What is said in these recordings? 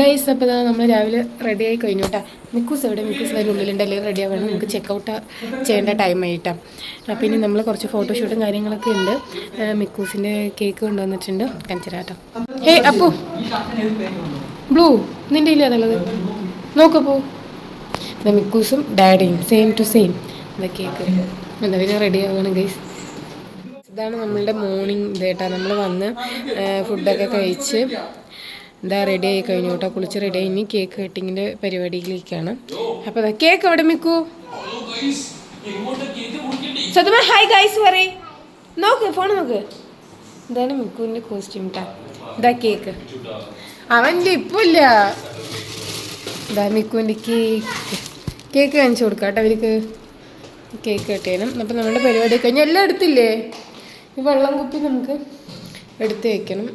Guys അപ്പോൾ ഇതാ നമ്മൾ രാവിലെ റെഡി ആയി കഴിഞ്ഞു കേട്ടോ മിക്കൂസ് എവിടെ? മിക്കൂസ് അതിന്റെ ഉള്ളിലുണ്ട്. അല്ലെങ്കിൽ റെഡി ആവണം. നമുക്ക് ചെക്കൗട്ട് ചെയ്യേണ്ട ടൈം ആയിട്ടാ ഇനി നമ്മൾ കുറച്ച് ഫോട്ടോഷൂട്ടും കാര്യങ്ങളൊക്കെ ഉണ്ട്. മിക്കൂസിന്റെ കേക്ക് കൊണ്ടുവന്നിട്ടുണ്ട്. കഞ്ചരാട്ടോ ഏ അപ്പു. ബ്ലൂ നിന്റെ ഇല്ല അതുള്ളത് നോക്കപ്പോ ഇതാ മിക്കൂസും ഡാഡിയും. സെയിം ടു സെയിം ഇതാ കേക്ക് എന്താ പിന്നെ റെഡി ആവണം ഗൈസ് ഇതാണ് നമ്മളുടെ മോർണിംഗ് ഇത് കേട്ടോ നമ്മൾ വന്ന് ഫുഡൊക്കെ കഴിച്ച് എന്താ റെഡി ആയി കഴിഞ്ഞു കേട്ടോ കുളിച്ച് റെഡി ആയി. ഇനി കേക്ക് കട്ടിങ്ങിന്റെ പരിപാടിയിലേക്കാണ്. അപ്പോൾ അതാ കേക്ക് എവിടെ മിക്കൂ സത്യമാ ഹായ് ഗൈസ് പറയേ നോക്ക് ഫോൺ നോക്ക്. ഇതാണ് മിക്കുവിന്റെ കോസ്റ്റ്യൂം ട്ടാ. ഇതാ കേക്ക് അവന്റെ ഇപ്പോൾ ഇല്ല ഇതാ മിക്കുവിന്റെ കേക്ക് കേക്ക് കാണിച്ചു കൊടുക്കാം കേട്ടോ അവർക്ക്. കേക്ക് കട്ട് ചെയ്യണം. അപ്പം നമ്മുടെ പരിപാടി കഴിഞ്ഞാൽ എല്ലാം എടുത്തില്ലേ? ഈ വെള്ളം കുപ്പി നമുക്ക് എടുത്ത് വെക്കണം.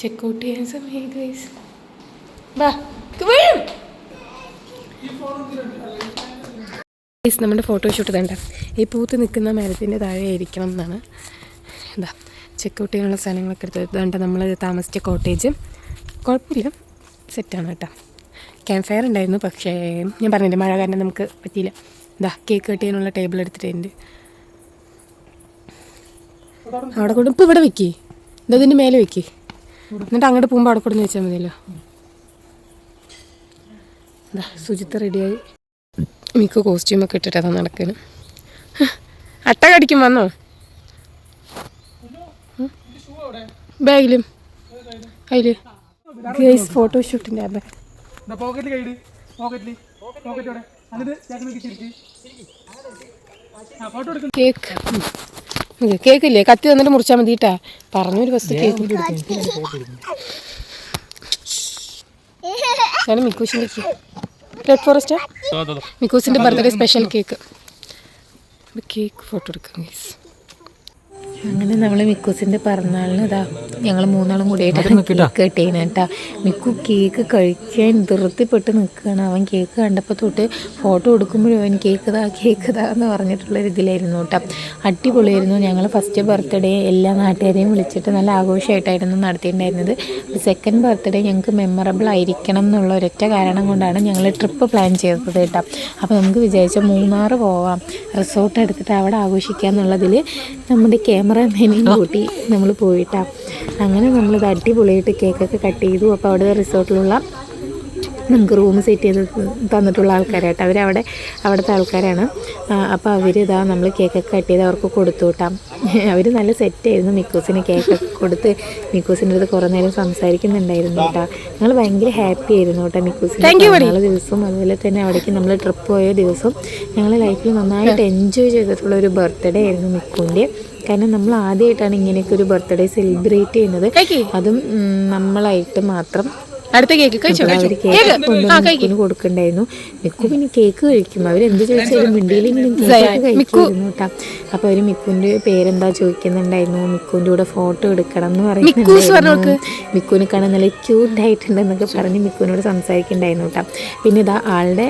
ചെക്കൗട്ട് ചെയ്യാൻ സമയം ഗൈസ് വാ വീഴും ഗൈസ് നമ്മുടെ ഫോട്ടോഷൂട്ട് വേണ്ട ഈ പൂത്ത് നിൽക്കുന്ന മരത്തിന്റെ താഴെ ആയിരിക്കണം എന്നാണ്. എന്താ ചെക്കൗട്ട് ചെയ്യാനുള്ള സാധനങ്ങളൊക്കെ എടുത്ത് വേണ്ട നമ്മൾ താമസിച്ച കോട്ടേജ് കുഴപ്പമില്ല സെറ്റാണ് കേട്ടോ. ക്യാമ്പ് ഫയർ ഉണ്ടായിരുന്നു പക്ഷേ ഞാൻ പറഞ്ഞില്ലേ മഴ കാരണം നമുക്ക് പറ്റിയില്ല. ഇതാ കേക്ക് കട്ട് ചെയ്യാനുള്ള ടേബിൾ എടുത്തിട്ടുണ്ട്. അവിടെ കൊണ്ട് ഇപ്പോൾ ഇവിടെ വെക്കേ. ഇതതിന്റെ മേലെ വെക്കേ. എന്നിട്ട് അങ്ങോട്ട് പോകുമ്പോൾ അവിടെ കൊടുന്ന് വെച്ചാൽ മതിയല്ലോ. എന്താ സുജിത്ത് റെഡിയായി. മിക്ക കോസ്റ്റ്യൂമൊക്കെ ഇട്ടിട്ട് അതാ നടക്കുന്നു അട്ട കടിക്കും വന്നോ? ബാഗിലും. അതിൽ ഗൈസ് ഫോട്ടോഷൂട്ടിന്റെ ബാഗ് കേക്ക്. ഉം. കേക്ക് ഇല്ലേ കത്തി തന്നിട്ട് മുറിച്ചാൽ മതി കേട്ടാ പറഞ്ഞൊരു ബസ് കേക്ക് ഞാൻ മിക്കൂസിന്റെ red forest മിക്കൂസിന്റെ birthday special cake cake photo എടുക്കാം അങ്ങനെ നമ്മൾ മിക്കൂസിന്റെ പിറന്നാളിന് ഇതാ ഞങ്ങൾ മൂന്നാളും കൂടിയായിട്ടാണ് കേക്ക് കട്ട് ചെയ്യുന്നത് കേട്ടോ മിക്കു കേക്ക് കഴിക്കാൻ ധൃത്തിപ്പെട്ട് നിൽക്കുകയാണ് അവൻ കേക്ക് കണ്ടപ്പോൾ തൊട്ട് ഫോട്ടോ എടുക്കുമ്പോഴും അവൻ കേക്ക് താ കേക്ക് താ എന്ന് പറഞ്ഞിട്ടുള്ള ഇതിലായിരുന്നു കേട്ടോ അടിപൊളിയായിരുന്നു. ഞങ്ങൾ ഫസ്റ്റ് ബർത്ത്ഡേ എല്ലാ നാട്ടുകാരെയും വിളിച്ചിട്ട് നല്ല ആഘോഷമായിട്ടായിരുന്നു നടത്തിയിട്ടുണ്ടായിരുന്നത്. സെക്കൻഡ് ബർത്ത്ഡേ ഞങ്ങൾക്ക് മെമ്മറബിൾ ആയിരിക്കണം എന്നുള്ള ഒരൊറ്റ കാരണം കൊണ്ടാണ് ഞങ്ങൾ ട്രിപ്പ് പ്ലാൻ ചെയ്തത് കേട്ടോ അപ്പോൾ നമുക്ക് വിചാരിച്ച മൂന്നാർ പോവാം. റിസോർട്ട് എടുത്തിട്ട് അവിടെ ആഘോഷിക്കുക എന്നുള്ളതിൽ നമ്മുടെ ക്യാമറമാനെയും കൂട്ടി നമ്മൾ പോയിട്ടാ അങ്ങനെ നമ്മളിത് അടിപൊളിയായിട്ട് കേക്കൊക്കെ കട്ട് ചെയ്തു. അപ്പോൾ അവിടെ റിസോർട്ടിലുള്ള നമുക്ക് റൂം സെറ്റ് ചെയ്ത് തന്നിട്ടുള്ള ആൾക്കാരായിട്ട്. അവരവിടെ അവിടുത്തെ ആൾക്കാരാണ്. അപ്പോൾ അവർ ഇതാ നമ്മൾ കേക്കൊക്കെ കട്ട് ചെയ്ത് അവർക്ക് കൊടുത്തു വിട്ടാം. അവർ നല്ല സെറ്റായിരുന്നു മിക്കോസിന് കേക്കൊക്കെ കൊടുത്ത് മിക്കോസിന്റെ അടുത്ത് കുറേ നേരം സംസാരിക്കുന്നുണ്ടായിരുന്നു കേട്ടോ. ഞങ്ങൾ ഭയങ്കര ഹാപ്പി ആയിരുന്നു കേട്ടോ മിക്കൂസിന്റെ നാളെ ദിവസവും. അതുപോലെ തന്നെ അവിടേക്ക് നമ്മൾ ട്രിപ്പ് പോയ ദിവസം ഞങ്ങൾ ലൈഫിൽ നന്നായിട്ട് എൻജോയ് ചെയ്തിട്ടുള്ള ഒരു ബർത്ത്ഡേ ആയിരുന്നു മിക്കൂന്റെ കാരണം നമ്മൾ ആദ്യമായിട്ടാണ് ഇങ്ങനെയൊക്കെ ഒരു ബർത്ത്ഡേ സെലിബ്രേറ്റ് ചെയ്യുന്നത്. അതും നമ്മളായിട്ട് മാത്രം. അടുത്ത കേക്ക് കഴിച്ചോ? അവർ കേക്ക് കൊടുക്കണ്ടായിരുന്നു. മിക്കു പിന്നെ കേക്ക് കഴിക്കും. അവരെന്ത് ചോദിച്ചാലും മിണ്ടിയിൽ കഴിക്കുമായിരുന്നു കേട്ടോ. അപ്പോൾ അവർ മിക്കുവിന്റെ പേരെന്താ ചോദിക്കുന്നുണ്ടായിരുന്നു? മിക്കുവിന്റെ കൂടെ ഫോട്ടോ എടുക്കണം എന്ന് പറയുന്നുണ്ടായിരുന്നു. മിക്കുവിനെ കാണാൻ നല്ല ക്യൂട്ട് ആയിട്ടുണ്ടെന്നൊക്കെ പറഞ്ഞ് മിക്കുവിനോട് സംസാരിക്കണ്ടായിരുന്നു കേട്ടോ. പിന്നെ ഇതാ ആളുടെ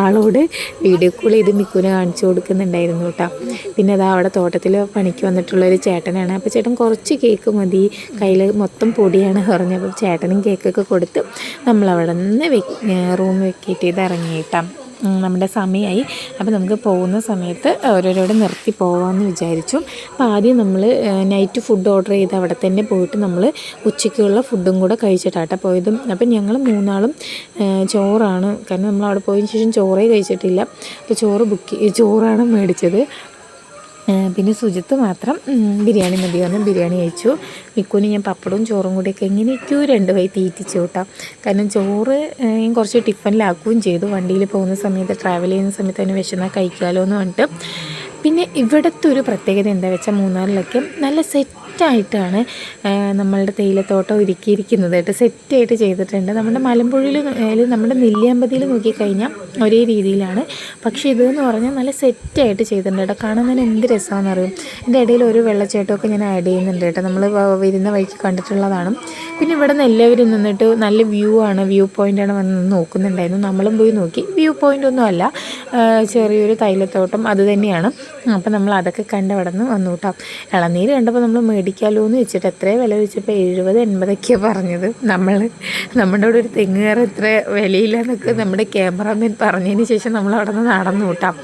ആളോട് വീഡിയോ കോൾ ചെയ്ത് മിക്കുവിനെ കാണിച്ചു കൊടുക്കുന്നുണ്ടായിരുന്നു കേട്ടോ. പിന്നെ ഇതാ അവിടെ തോട്ടത്തിൽ പണിക്ക് വന്നിട്ടുള്ള ഒരു ചേട്ടനാണ്. അപ്പോൾ ചേട്ടൻ കുറച്ച് കേക്ക് മതി. കയ്യിൽ മൊത്തം പൊടിയാണ് പറഞ്ഞത്. അപ്പോൾ ചേട്ടനും കേക്കൊക്കെ കൊടുത്ത് നമ്മളവിടെ നിന്ന് റൂം വെക്കേറ്റ് ചെയ്ത് ഇറങ്ങിയിട്ടാം. നമ്മുടെ സമയമായി അപ്പോൾ നമുക്ക് പോകുന്ന സമയത്ത് ഓരോരോടെ നിർത്തി പോകാമെന്ന് വിചാരിച്ചു. അപ്പോൾ ആദ്യം നമ്മൾ നൈറ്റ് ഫുഡ് ഓർഡർ ചെയ്ത് അവിടെ തന്നെ പോയിട്ട് നമ്മൾ ഉച്ചയ്ക്കുള്ള ഫുഡും കൂടെ കഴിച്ചിട്ടാട്ടോ പോയതും. അപ്പം ഞങ്ങൾ മൂന്നാളും ചോറാണ്. കാരണം നമ്മൾ അവിടെ പോയതിന് ശേഷം ചോറേ കഴിച്ചിട്ടില്ല. അപ്പോൾ ചോറ് ബുക്ക് ചോറാണ് മേടിച്ചത്. പിന്നെ സുജിത്ത് മാത്രം ബിരിയാണി മതി പറഞ്ഞു. ബിരിയാണി കഴിച്ചു. മിക്കുവിന് ഞാൻ പപ്പടവും ചോറും കൂടിയൊക്കെ എങ്ങനെയൊക്കെയോ രണ്ട് വൈ തീറ്റിച്ചു കേട്ടോ. കാരണം ചോറ് ഞാൻ കുറച്ച് ടിഫനിലാക്കുകയും ചെയ്തു. വണ്ടിയിൽ പോകുന്ന സമയത്ത് ട്രാവൽ ചെയ്യുന്ന സമയത്ത് അതിന് വിശന്നാൽ കഴിക്കാമല്ലോ എന്ന് പറഞ്ഞിട്ട്. പിന്നെ ഇവിടുത്തെ ഒരു പ്രത്യേകത എന്താ വെച്ചാൽ മൂന്നാറിലൊക്കെ നല്ല സെറ്റായിട്ടാണ് നമ്മളുടെ തേയിലത്തോട്ടം ഒരുക്കിയിരിക്കുന്നത് കേട്ടോ. സെറ്റായിട്ട് ചെയ്തിട്ടുണ്ട്. നമ്മുടെ മലമ്പുഴയിൽ നമ്മുടെ നെല്ലിയാമ്പതിയിൽ നോക്കിക്കഴിഞ്ഞാൽ ഒരേ രീതിയിലാണ്. പക്ഷേ ഇതെന്ന് പറഞ്ഞാൽ നല്ല സെറ്റായിട്ട് ചെയ്തിട്ടുണ്ട് കേട്ടോ. കാണാൻ എന്ത് രസമാണെന്ന് അറിയും എന്റെ ഇടയിൽ ഒരു വെള്ളച്ചാട്ടമൊക്കെ ഞാൻ ആഡ് ചെയ്യുന്നുണ്ട് കേട്ടോ. നമ്മൾ വരുന്ന വഴിക്ക് കണ്ടിട്ടുള്ളതാണ്. പിന്നെ ഇവിടെ നിന്ന് എല്ലാവരും നിന്നിട്ട് നല്ല വ്യൂ ആണ്. വ്യൂ പോയിന്റാണ് വന്ന് നോക്കുന്നുണ്ടായിരുന്നു. നമ്മളും പോയി നോക്കി. വ്യൂ പോയിന്റ് ഒന്നും അല്ല. ചെറിയൊരു തൈലത്തോട്ടം അത് തന്നെയാണ്. അപ്പം നമ്മൾ അതൊക്കെ കണ്ട് അവിടെ നിന്ന് വന്നു കേട്ടോ. ഇളനീര് കണ്ടപ്പോൾ നമ്മൾ മേടിക്കാമല്ലോ എന്ന് വെച്ചിട്ട് എത്രയും വില വെച്ചപ്പോൾ എഴുപത് എൺപതൊക്കെയാണ് പറഞ്ഞത്. നമ്മൾ നമ്മുടെ അവിടെ ഒരു തെങ്ങ് കയറി ഇത്ര വിലയില്ല എന്നൊക്കെ നമ്മുടെ ക്യാമറാമാൻ പറഞ്ഞതിന് ശേഷം നമ്മൾ അവിടെ നിന്ന് നടന്നു കൂട്ടാം.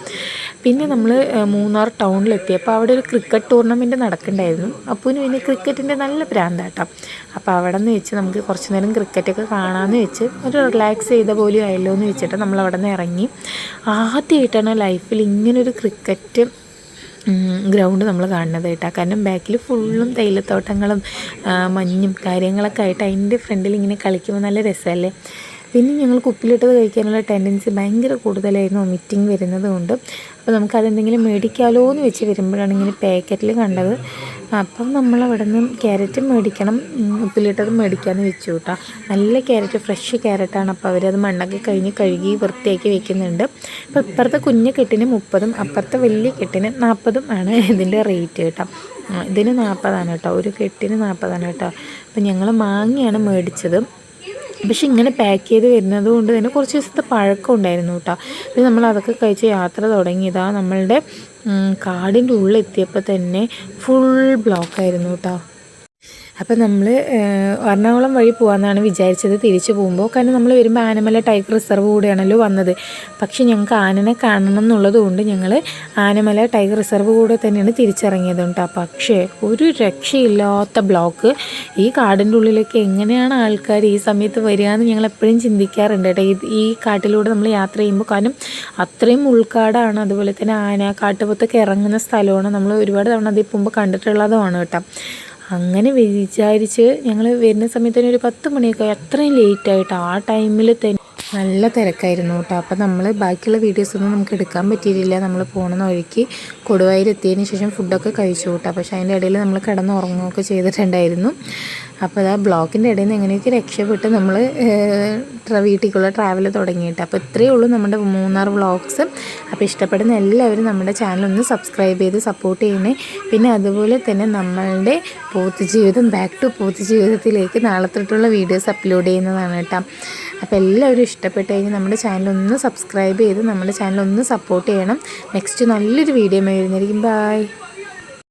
പിന്നെ നമ്മൾ മൂന്നാർ ടൗണിലെത്തിയപ്പോൾ അവിടെ ഒരു ക്രിക്കറ്റ് ടൂർണമെന്റ് നടക്കണ്ടായിരുന്നു. അപ്പൂന് പിന്നെ ക്രിക്കറ്റിന്റെ നല്ല പ്രാന്താട്ടം അപ്പോൾ അവിടെ നിന്ന് വെച്ച് നമുക്ക് കുറച്ച് നേരം ക്രിക്കറ്റൊക്കെ കാണാമെന്ന് വെച്ച് ഒരു റിലാക്സ് ചെയ്ത പോലും ആയല്ലോ എന്ന് വെച്ചിട്ട് നമ്മൾ അവിടെ നിന്ന് ഇറങ്ങി ആദ്യമായിട്ടാണ് ലൈഫിൽ ഇങ്ങനൊരു ക്രിക്കറ്റ് ഗ്രൗണ്ട് നമ്മൾ കാണുന്നത് കേട്ടോ കാരണം ബാക്കിൽ ഫുള്ളും തേയിലത്തോട്ടങ്ങളും മഞ്ഞും കാര്യങ്ങളൊക്കെ ആയിട്ട് അതിന്റെ ഫ്രണ്ടിൽ ഇങ്ങനെ കളിക്കുമ്പോൾ നല്ല രസമല്ലേ പിന്നെ ഞങ്ങൾക്ക് കുപ്പിലിട്ടത് കഴിക്കാനുള്ള ടെൻഡൻസി ഭയങ്കര കൂടുതലായിരുന്നു വൊമിറ്റിംഗ് വരുന്നത് കൊണ്ട്. അപ്പോൾ നമുക്കതെന്തെങ്കിലും മേടിക്കാമല്ലോ എന്ന് വെച്ച് വരുമ്പോഴാണ് ഇങ്ങനെ പാക്കറ്റിൽ കണ്ടത്. അപ്പം നമ്മൾ അവിടെ നിന്ന് ക്യാരറ്റ് മേടിക്കണം ഉപ്പിലിട്ടത് മേടിക്കാമെന്ന് വെച്ചു കേട്ടോ നല്ല ക്യാരറ്റ് ഫ്രഷ് ക്യാരറ്റാണ് അപ്പോൾ അവരത് മണ്ണൊക്കെ കഴിഞ്ഞ് കഴുകി വൃത്തിയാക്കി വെക്കുന്നുണ്ട്. അപ്പോൾ ഇപ്പുറത്തെ കുഞ്ഞു കെട്ടിന് മുപ്പതും അപ്പുറത്തെ വലിയ കെട്ടിന് നാൽപ്പതും ആണ് ഇതിന്റെ റേറ്റ് കേട്ടോ ഇതിന് നാൽപ്പതാണ് കേട്ടോ ഒരു കെട്ടിന് നാൽപ്പതാണ് കേട്ടോ അപ്പം ഞങ്ങൾ മാങ്ങയാണ് മേടിച്ചത്. പക്ഷെ ഇങ്ങനെ പാക്ക് ചെയ്ത് വരുന്നത് കൊണ്ട് തന്നെ കുറച്ച് ദിവസത്തെ പഴക്കം ഉണ്ടായിരുന്നു കേട്ടോ പിന്നെ നമ്മൾ അതൊക്കെ കഴിച്ച് യാത്ര തുടങ്ങിയതാണ് നമ്മളുടെ കാടിന്റെ ഉള്ളിൽ എത്തിയപ്പോൾ തന്നെ ഫുൾ ബ്ലോക്കായിരുന്നു കേട്ടോ അപ്പോൾ നമ്മൾ എറണാകുളം വഴി പോകാമെന്നാണ് വിചാരിച്ചത്. തിരിച്ചു പോകുമ്പോൾ കാരണം നമ്മൾ വരുമ്പോൾ ആനമല ടൈഗർ റിസർവ് കൂടെയാണല്ലോ വന്നത്. പക്ഷേ ഞങ്ങൾക്ക് ആനനെ കാണണം എന്നുള്ളത് കൊണ്ട് ഞങ്ങൾ ആനമല ടൈഗർ റിസർവ് കൂടെ തന്നെയാണ് തിരിച്ചിറങ്ങിയത് കേട്ടോ പക്ഷേ ഒരു രക്ഷയില്ലാത്ത ബ്ലോക്ക്. ഈ കാടിന്റെ ഉള്ളിലേക്ക് എങ്ങനെയാണ് ആൾക്കാർ ഈ സമയത്ത് വരിക എന്ന് ഞങ്ങൾ എപ്പോഴും ചിന്തിക്കാറുണ്ട് കേട്ടോ ഈ കാട്ടിലൂടെ നമ്മൾ യാത്ര ചെയ്യുമ്പോൾ കാരണം അത്രയും ഉൾക്കാടാണ്. അതുപോലെ തന്നെ ആന കാട്ടുപുത്തൊക്കെ ഇറങ്ങുന്ന സ്ഥലമാണ്. നമ്മൾ ഒരുപാട് തവണ അതിൽ പോകുമ്പോൾ കണ്ടിട്ടുള്ളതുമാണ് കേട്ടോ അങ്ങനെ വിചാരിച്ച് ഞങ്ങൾ വരുന്ന സമയത്ത് തന്നെ ഒരു പത്ത് മണിയൊക്കെ ആയി. അത്രയും ലേറ്റായിട്ട് ആ ടൈമിൽ തന്നെ നല്ല തിരക്കായിരുന്നു കേട്ടോ. അപ്പം നമ്മൾ ബാക്കിയുള്ള വീഡിയോസൊന്നും നമുക്ക് എടുക്കാൻ പറ്റിയിട്ടില്ല. നമ്മൾ പോകുന്ന വഴിക്ക് കൊടുവായൂർ എത്തിയതിന് ശേഷം ഫുഡൊക്കെ കഴിച്ചു കേട്ടോ. പക്ഷേ അതിന്റെ ഇടയിൽ നമ്മൾ കിടന്ന് ഉറങ്ങുകയൊക്കെ ചെയ്തിട്ടുണ്ടായിരുന്നു. അപ്പോൾ ആ ബ്ലോക്കിന്റെ ഇടയിൽ നിന്ന് എങ്ങനെയൊക്കെ രക്ഷപ്പെട്ട് നമ്മൾ വീട്ടിലേക്കുള്ള ട്രാവൽ തുടങ്ങിയിട്ട് അപ്പോൾ ഇത്രയേ ഉള്ളൂ നമ്മുടെ മൂന്നാർ വ്ളോഗ്സ് അപ്പോൾ ഇഷ്ടപ്പെടുന്ന എല്ലാവരും നമ്മുടെ ചാനൽ ഒന്ന് സബ്സ്ക്രൈബ് ചെയ്ത് സപ്പോർട്ട് ചെയ്യണേ. പിന്നെ അതുപോലെ തന്നെ നമ്മളുടെ പോത്ത് ജീവിതം ബാക്ക് ടു പോത്ത് ജീവിതത്തിലേക്ക് നാളെ തൊട്ടുള്ള വീഡിയോസ് അപ്ലോഡ് ചെയ്യുന്നതാണ് കേട്ടോ. അപ്പോൾ എല്ലാവരും ഇഷ്ടപ്പെട്ട് കഴിഞ്ഞാൽ നമ്മുടെ ചാനൽ ഒന്ന് സബ്സ്ക്രൈബ് ചെയ്ത് നമ്മുടെ ചാനൽ ഒന്ന് സപ്പോർട്ട് ചെയ്യണം. നെക്സ്റ്റ് നല്ലൊരു വീഡിയോ വരുന്നതായിരിക്കും. ബൈ